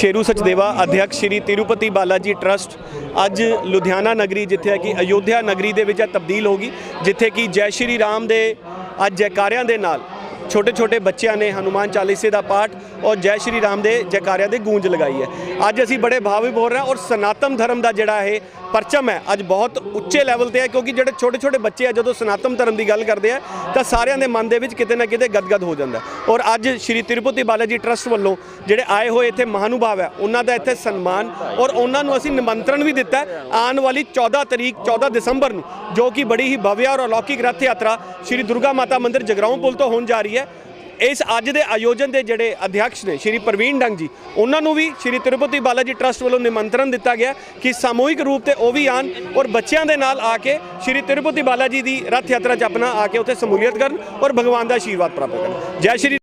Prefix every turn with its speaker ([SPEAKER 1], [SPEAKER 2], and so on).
[SPEAKER 1] ਸ਼ੇਰੂ ਸਚਦੇਵਾ ਅਧਿਆਕਸ਼ ਸ਼੍ਰੀ ਤਿਰੂਪਤੀ ਬਾਲਾਜੀ ਟਰਸਟ, ਅੱਜ ਲੁਧਿਆਣਾ ਨਗਰੀ, ਜਿੱਥੇ ਕਿ ਅਯੋਧਿਆ ਨਗਰੀ ਦੇ ਵਿੱਚ ਤਬਦੀਲ ਹੋ ਗਈ, ਜਿੱਥੇ ਕਿ ਜੈ ਸ਼੍ਰੀ ਰਾਮ ਦੇ ਅੱਜ ਜੈਕਾਰਿਆਂ ਦੇ ਨਾਲ ਛੋਟੇ ਛੋਟੇ ਬੱਚਿਆਂ ਨੇ ਹਨੂਮਾਨ ਚਾਲੀਸੇ ਦਾ ਪਾਠ ਔਰ ਜੈ ਸ਼੍ਰੀ ਰਾਮ ਦੇ ਜੈਕਾਰਿਆਂ ਦੀ ਗੂੰਜ ਲਗਾਈ ਹੈ। ਅੱਜ ਅਸੀਂ ਬੜੇ ਭਾਵ ਵੀ ਬੋਲ ਰਹੇ ਹਾਂ ਔਰ ਸਨਾਤਨ ਧਰਮ ਦਾ ਜਿਹੜਾ ਇਹ ਪਰਚਮ ਹੈ, ਅੱਜ ਬਹੁਤ ਉੱਚੇ ਲੈਵਲ ਤੇ ਹੈ ਕਿਉਂਕਿ ਜਿਹੜੇ ਛੋਟੇ ਛੋਟੇ ਬੱਚੇ ਆ, ਜਦੋਂ ਸਨਾਤਨ ਧਰਮ ਦੀ ਗੱਲ ਕਰਦੇ ਆ, ਤਾਂ ਸਾਰਿਆਂ ਦੇ ਮਨ ਦੇ ਵਿੱਚ ਕਿਤੇ ਨਾ ਕਿਤੇ ਗਦਗਦ ਹੋ ਜਾਂਦਾ ਔਰ ਅੱਜ ਸ਼੍ਰੀ ਤਿਰੂਪਤੀ ਬਾਲਾਜੀ ਟਰਸਟ ਵੱਲੋਂ ਜਿਹੜੇ ਆਏ ਹੋਏ ਇੱਥੇ ਮਹਾਨੁਭਾਵ ਹੈ, ਉਹਨਾਂ ਦਾ ਇੱਥੇ ਸਨਮਾਨ ਔਰ ਉਹਨਾਂ ਨੂੰ ਅਸੀਂ ਨਿਮੰਤਰਣ ਵੀ ਦਿੱਤਾ ਆਉਣ ਵਾਲੀ 14 ਤਰੀਕ 14 ਦਸੰਬਰ ਨੂੰ, ਜੋ ਕਿ ਬੜੀ ਹੀ ਭਵਯ ਔਰ ਅਲੌਕਿਕ ਰੱਥ ਯਾਤਰਾ ਸ਼੍ਰੀ ਦੁਰਗਾ ਮਾਤਾ ਮੰਦਿਰ ਜਗਰਾਉਂ ਪੁਲ ਤੋਂ ਹੋਣ ਜਾ ਰਹੀ ਹੈ। ਹੈ। ਇਸ ਅੱਜ ਦੇ ਆਯੋਜਨ ਦੇ ਜਿਹੜੇ ਅਧਿਆਕਸ਼ ਨੇ, ਸ਼੍ਰੀ ਪ੍ਰਵੀਨ ਡੰਗ ਜੀ, ਉਹਨਾਂ ਨੂੰ ਵੀ ਸ਼੍ਰੀ ਤਿਰੂਪਤੀ ਬਾਲਾਜੀ ਟਰਸਟ ਵੱਲੋਂ ਨਿਮੰਤਰਣ ਦਿੱਤਾ ਗਿਆ ਕਿ ਸਮੂਹਿਕ ਰੂਪ ਤੇ ਉਹ ਵੀ ਆਣ ਔਰ ਬੱਚਿਆਂ ਦੇ ਨਾਲ ਆ ਕੇ ਸ਼੍ਰੀ ਤਿਰੂਪਤੀ ਬਾਲਾਜੀ ਦੀ ਰੱਥ ਯਾਤਰਾ 'ਚ ਆਪਣਾ ਆ ਕੇ ਉੱਥੇ ਸਮੂਲੀਅਤ ਕਰਨ ਔਰ ਭਗਵਾਨ ਦਾ ਆਸ਼ੀਰਵਾਦ ਪ੍ਰਾਪਤ ਕਰਨ। ਜੈ ਸ਼੍ਰੀ